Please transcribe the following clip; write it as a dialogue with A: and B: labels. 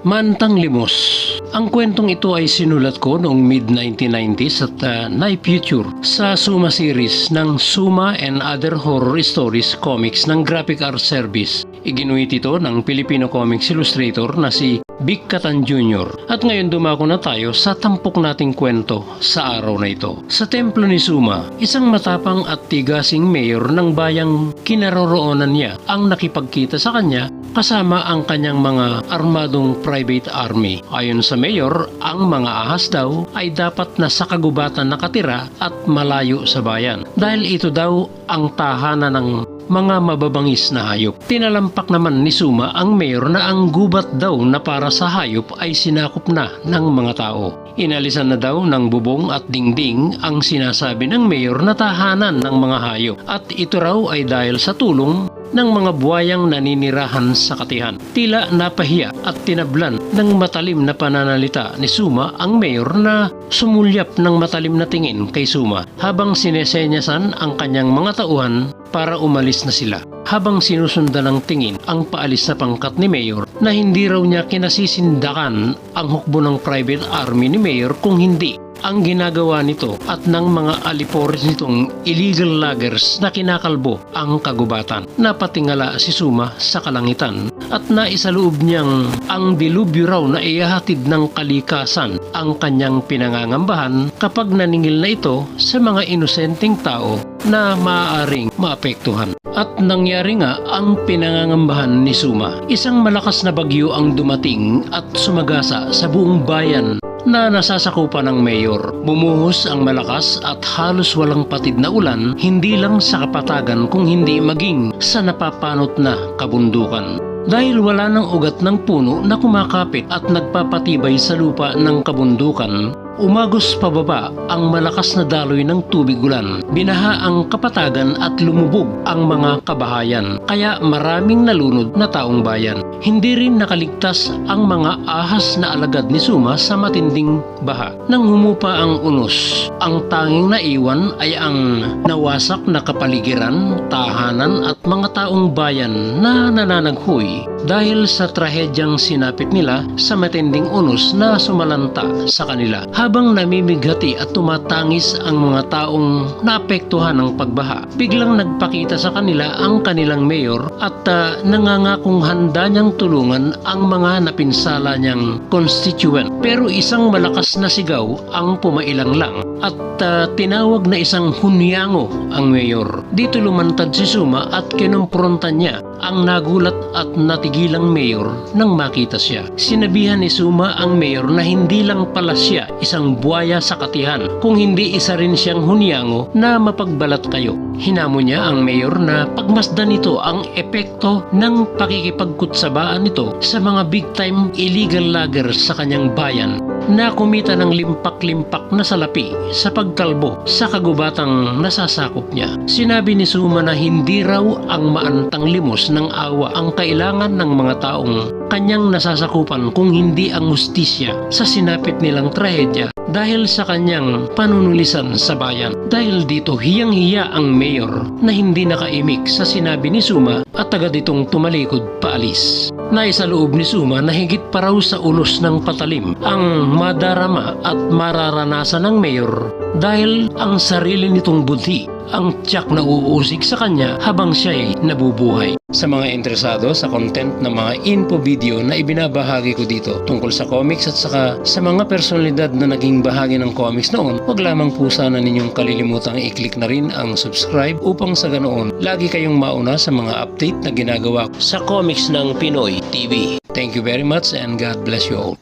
A: Mantang Limos. Ang kwentong ito ay sinulat ko noong mid-1990s at uh, na-feature sa Suma series ng Suma and Other Horror Stories Comics ng Graphic Art Service. Iginuit ito ng Filipino Comics Illustrator na si Big Catan Jr. At ngayon dumako na tayo sa tampok nating kwento sa araw na ito. Sa templo ni Suma, isang matapang at tigasing mayor ng bayang kinaroroonan niya ang nakipagkita sa kanya kasama ang kanyang mga armadong private army. Ayon sa mayor, ang mga ahas daw ay dapat na sa kagubatan nakatira at malayo sa bayan dahil ito daw ang tahanan ng mga mababangis na hayop. Tinalampak naman ni Suma ang mayor na ang gubat daw na para sa hayop ay sinakop na ng mga tao. Inalisan na daw ng bubong at dingding ang sinasabi ng mayor na tahanan ng mga hayop at ito raw ay dahil sa tulong ng mga buwayang naninirahan sa katihan. Tila napahiya at tinablan ng matalim na pananalita ni Suma ang mayor na sumulyap ng matalim na tingin kay Suma habang sinesenyasan ang kanyang mga tauhan para umalis na sila. Habang sinusundan ng tingin ang paalis na pangkat ni Mayor na hindi raw niya kinasisindakan ang hukbo ng private army ni Mayor kung hindi ang ginagawa nito at ng mga alipores nitong illegal loggers na kinakalbo ang kagubatan. Napatingala si Suma sa kalangitan at naisaloob niyang ang dilubyo raw na ihahatid ng kalikasan ang kanyang pinangangambahan kapag naningil na ito sa mga inosenteng tao na maaaring maapektuhan. At nangyari nga ang pinangangambahan ni Suma. Isang malakas na bagyo ang dumating at sumagasa sa buong bayan na nasasakupan ng mayor. Bumuhos ang malakas at halos walang patid na ulan hindi lang sa kapatagan kung hindi maging sa napapanot na kabundukan. Dahil wala ng ugat ng puno na kumakapit at nagpapatibay sa lupa ng kabundukan, umagos pababa ang malakas na daloy ng tubig ulan. Binaha ang kapatagan at lumubog ang mga kabahayan, kaya maraming nalunod na taong bayan. Hindi rin nakaligtas ang mga ahas na alagad ni Suma sa matinding baha. Nang humupa ang unos, ang tanging naiwan ay ang nawasak na kapaligiran, tahanan at mga taong bayan na nananaghoy dahil sa trahedyang sinapit nila sa matinding unos na sumalanta sa kanila. Habang namimighati at tumatangis ang mga taong naapektuhan ng pagbaha, biglang nagpakita sa kanila ang kanilang mayor at uh, nangangakong handa niyang tulungan ang mga napinsala niyang constituent. Pero isang malakas na sigaw ang pumailang lang at uh, tinawag na isang hunyango ang mayor. Dito lumantad si Suma at kinumprontan niya ang nagulat at natigilang mayor nang makita siya. Sinabihan ni Suma ang mayor na hindi lang pala siya isang buwaya sa katihan, kung hindi isa rin siyang hunyango na mapagbalat kayo. Hinamo niya ang mayor na pagmasdan nito ang epekto ng pakikipagkutsabaan nito sa mga big time illegal loggers sa kanyang bayan na kumita ng limpak-limpak na salapi sa pagkalbo sa kagubatang nasasakop niya. Sinabi ni Suma na hindi raw ang maantang limos ng awa ang kailangan ng mga taong kanyang nasasakupan kung hindi ang hustisya sa sinapit nilang trahedya dahil sa kanyang panunulisan sa bayan. Dahil dito hiyang-hiya ang mayor na hindi nakaimik sa sinabi ni Suma at taga ditong tumalikod paalis. Naisaloob ni Suma na higit pa raw sa ulos ng patalim ang madarama at mararanasan ng mayor dahil ang sarili nitong budhi ang tiyak na uusig sa kanya habang siya ay nabubuhay. Sa mga interesado sa content ng mga info video na ibinabahagi ko dito tungkol sa comics at saka sa mga personalidad na naging bahagi ng comics noon, wag lamang po sana ninyong kalilimutang i-click na rin ang subscribe upang sa ganoon lagi kayong mauna sa mga update na ginagawa sa comics ng Pinoy TV. Thank you very much and God bless you all.